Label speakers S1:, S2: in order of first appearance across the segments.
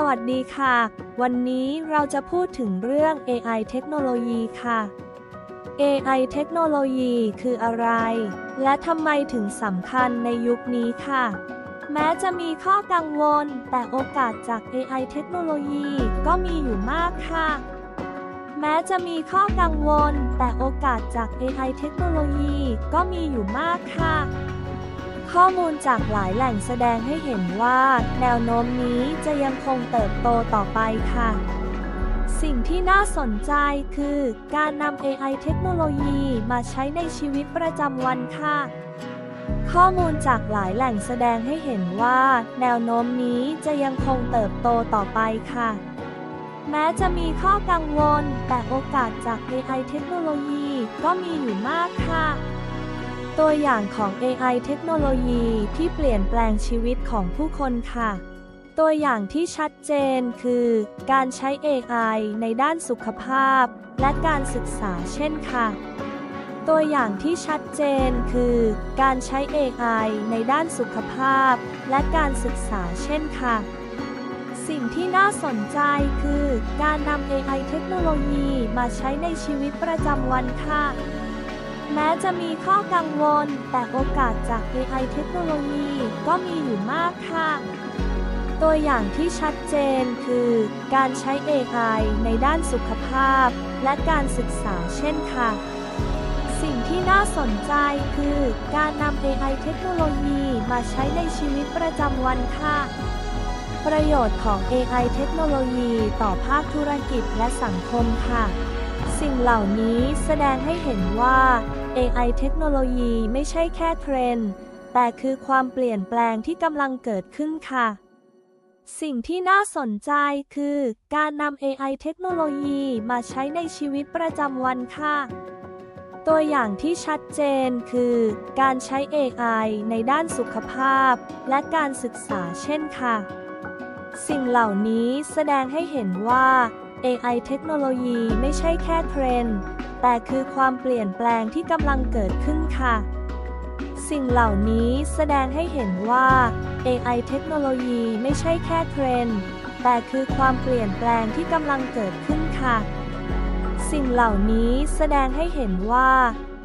S1: สวัสดีค่ะ วันนี้เราจะพูดถึงเรื่อง AI เทคโนโลยีค่ะ AI เทคโนโลยีคืออะไร และทำไมถึงสำคัญในยุคนี้ค่ะ แม้จะมีข้อกังวล แต่โอกาสจาก AI เทคโนโลยีก็มีอยู่มากค่ะ แม้จะมีข้อกังวล แต่โอกาสจาก AI เทคโนโลยีก็มีอยู่มากค่ะ ข้อมูลจากหลายแหล่งแสดงให้เห็นว่า แนวโน้มนี้จะยังคงเติบโตต่อไปค่ะสิ่งที่น่าสนใจคือการนำ AI เทคโนโลยีมาใช้ในชีวิตประจำวันค่ะ ข้อมูลจากหลายแหล่งแสดงให้เห็นว่า แนวโน้มนี้จะยังคงเติบโตต่อไปค่ะ แม้จะมีข้อกังวล แต่โอกาสจาก AI เทคโนโลยีก็มีอยู่มากค่ะ ตัวอย่างของ AI เทคโนโลยีที่เปลี่ยนแปลงชีวิตของผู้คนค่ะ ตัวอย่างที่ชัดเจนคือ การใช้ AI ในด้านสุขภาพ และการศึกษาเช่นค่ะ ตัวอย่างที่ชัดเจนคือ การใช้ AI ในด้านสุขภาพ และการศึกษาเช่นค่ะสิ่งที่น่าสนใจคือ การนำ AI เทคโนโลยีมาใช้ในชีวิตประจำวันค่ะ แม้จะมีข้อกังวล แต่โอกาสจาก AI เทคโนโลยีก็มีอยู่มากค่ะตัวอย่างที่ชัดเจนคือ การใช้ AI ในด้านสุขภาพ และการศึกษาเช่นค่ะ สิ่งที่น่าสนใจคือ การนำ AI เทคโนโลยีมาใช้ในชีวิตประจำวันค่ะ ประโยชน์ของ AI เทคโนโลยีต่อภาคธุรกิจและสังคมค่ะ สิ่งเหล่านี้แสดงให้เห็นว่า AI เทคโนโลยีไม่ใช่แค่เทรนด์แต่คือความเปลี่ยนแปลงที่กำลังเกิดขึ้นค่ะ สิ่งที่น่าสนใจคือการนำ AI เทคโนโลยีมาใช้ในชีวิตประจำวันค่ะ ตัวอย่างที่ชัดเจนคือ การใช้ AI ในด้านสุขภาพ และการศึกษาเช่นค่ะ สิ่งเหล่านี้แสดงให้เห็นว่า AI เทคโนโลยีไม่ใช่แค่เทรนด์แต่คือความเปลี่ยนแปลงที่กำลังเกิดขึ้นค่ะ สิ่งเหล่านี้แสดงให้เห็นว่า AI เทคโนโลยีไม่ใช่แค่เทรนด์แต่คือความเปลี่ยนแปลงที่กำลังเกิดขึ้นค่ะ สิ่งเหล่านี้แสดงให้เห็นว่า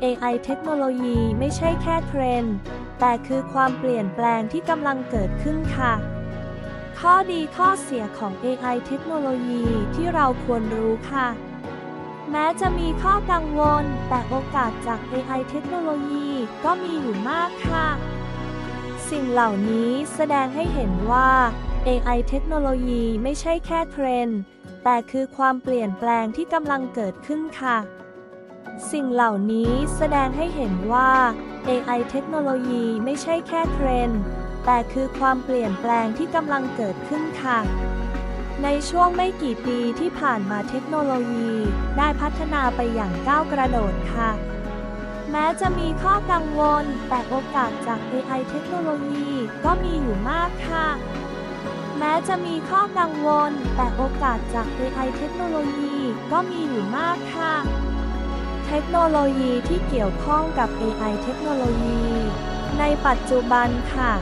S1: AI เทคโนโลยีไม่ใช่แค่เทรนด์แต่คือความเปลี่ยนแปลงที่กำลังเกิดขึ้นค่ะ ข้อดีข้อเสียของ AI เทคโนโลยีที่เราควรรู้ค่ะ แม้จะมีข้อกังวล แต่โอกาสจาก AI เทคโนโลยีก็มีอยู่มากค่ะ สิ่งเหล่านี้แสดงให้เห็นว่า AI เทคโนโลยีไม่ใช่แค่เทรนด์แต่คือความเปลี่ยนแปลงที่กำลังเกิดขึ้นค่ะ สิ่งเหล่านี้แสดงให้เห็นว่า AI เทคโนโลยีไม่ใช่แค่เทรนด์ แต่คือความเปลี่ยนแปลงที่กำลังเกิดขึ้นค่ะ ในช่วงไม่กี่ปีที่ผ่านมาเทคโนโลยีได้พัฒนาไปอย่างก้าวกระโดดค่ะ แม้จะมีข้อกังวล แต่โอกาสจาก AI เทคโนโลยีก็มีอยู่มากค่ะ แม้จะมีข้อกังวล แต่โอกาสจาก AI เทคโนโลยีก็มีอยู่มากค่ะเทคโนโลยีที่เกี่ยวข้องกับ AI เทคโนโลยี ในปัจจุบันค่ะ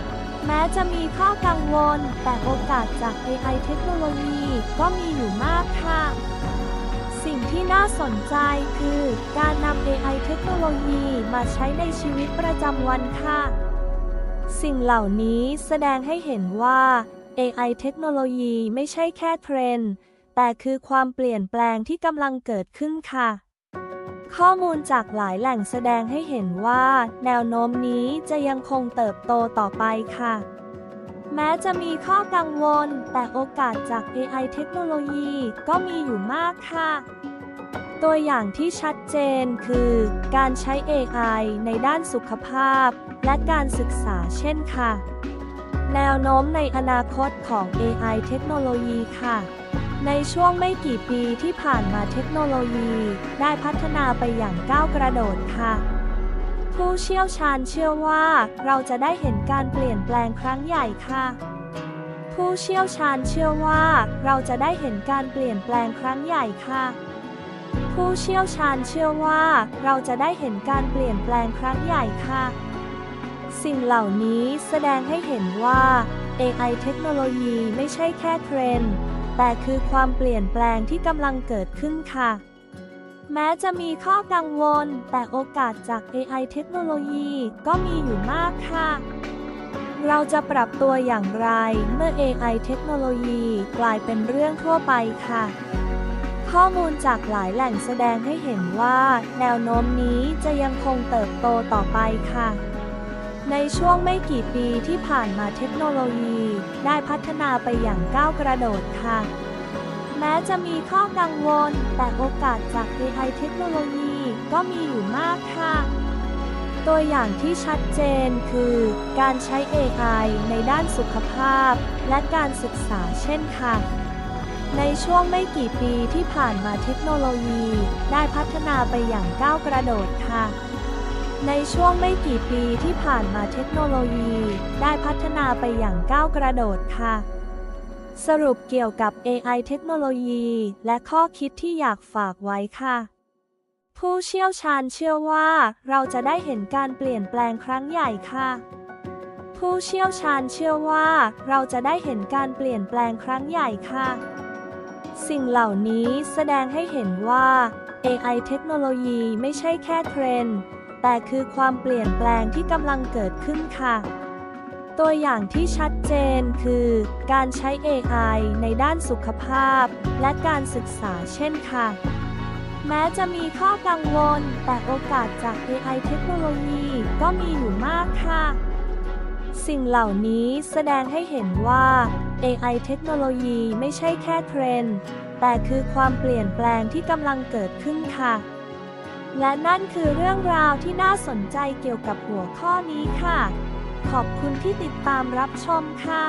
S1: แม้จะมีข้อกังวล แต่โอกาสจาก AI เทคโนโลยีก็มีอยู่มากค่ะสิ่งที่น่าสนใจคือการนำ AI เทคโนโลยีมาใช้ในชีวิตประจำวันค่ะ สิ่งเหล่านี้แสดงให้เห็นว่า AI เทคโนโลยีไม่ใช่แค่เทรนด์ แต่คือความเปลี่ยนแปลงที่กำลังเกิดขึ้นค่ะ ข้อมูลจากหลายแหล่งแสดงให้เห็นว่า แนวโน้มนี้จะยังคงเติบโตต่อไปค่ะ แม้จะมีข้อกังวล แต่โอกาสจาก AI เทคโนโลยีก็มีอยู่มากค่ะ ตัวอย่างที่ชัดเจนคือ การใช้ AI ในด้านสุขภาพ และการศึกษาเช่นค่ะ แนวโน้มในอนาคตของ AI เทคโนโลยีค่ะ ในช่วงไม่กี่ปีที่ผ่านมาเทคโนโลยีได้พัฒนาไปอย่างก้าวกระโดดค่ะ ผู้เชี่ยวชาญเชื่อว่าเราจะได้เห็นการเปลี่ยนแปลงครั้งใหญ่ค่ะ ผู้เชี่ยวชาญเชื่อว่าเราจะได้เห็นการเปลี่ยนแปลงครั้งใหญ่ค่ะ ผู้เชี่ยวชาญเชื่อว่าเราจะได้เห็นการเปลี่ยนแปลงครั้งใหญ่ค่ะ สิ่งเหล่านี้แสดงให้เห็นว่า AI เทคโนโลยีไม่ใช่แค่เทรนด์ แต่คือความเปลี่ยนแปลงที่กำลังเกิดขึ้นค่ะ แม้จะมีข้อกังวล แต่โอกาสจาก AI เทคโนโลยีก็มีอยู่มากค่ะ เราจะปรับตัวอย่างไรเมื่อ AI เทคโนโลยีกลายเป็นเรื่องทั่วไปค่ะข้อมูลจากหลายแหล่งแสดงให้เห็นว่า แนวโน้มนี้จะยังคงเติบโตต่อไปค่ะ ในช่วงไม่กี่ปีที่ผ่านมาเทคโนโลยีได้พัฒนาไปอย่างก้าวกระโดดค่ะ แม้จะมีข้อกังวล แต่โอกาสจาก AI เทคโนโลยีก็มีอยู่มากค่ะ ตัวอย่างที่ชัดเจนคือ การใช้ AI ในด้านสุขภาพ และการศึกษาเช่นค่ะในช่วงไม่กี่ปีที่ผ่านมาเทคโนโลยี ได้พัฒนาไปอย่างก้าวกระโดดค่ะ ในช่วงไม่กี่ปีที่ผ่านมาเทคโนโลยีได้พัฒนาไปอย่างก้าวกระโดดค่ะ สรุปเกี่ยวกับ AI เทคโนโลยีและข้อคิดที่อยากฝากไว้ค่ะ ผู้เชี่ยวชาญเชื่อว่า เราจะได้เห็นการเปลี่ยนแปลงครั้งใหญ่ค่ะ ผู้เชี่ยวชาญเชื่อว่า เราจะได้เห็นการเปลี่ยนแปลงครั้งใหญ่ค่ะ สิ่งเหล่านี้แสดงให้เห็นว่า AI เทคโนโลยีไม่ใช่แค่เทรนด์ แต่คือความเปลี่ยนแปลงที่กำลังเกิดขึ้นค่ะ ตัวอย่างที่ชัดเจนคือการใช้ AI ในด้านสุขภาพ และการศึกษาเช่นค่ะ แม้จะมีข้อกังวล แต่โอกาสจาก AI เทคโนโลยีก็มีอยู่มากค่ะสิ่งเหล่านี้แสดงให้เห็นว่า AI เทคโนโลยีไม่ใช่แค่เทรนด์ แต่คือความเปลี่ยนแปลงที่กำลังเกิดขึ้นค่ะ และนั่นคือเรื่องราวที่น่าสนใจเกี่ยวกับหัวข้อนี้ค่ะ ขอบคุณที่ติดตามรับชมค่ะ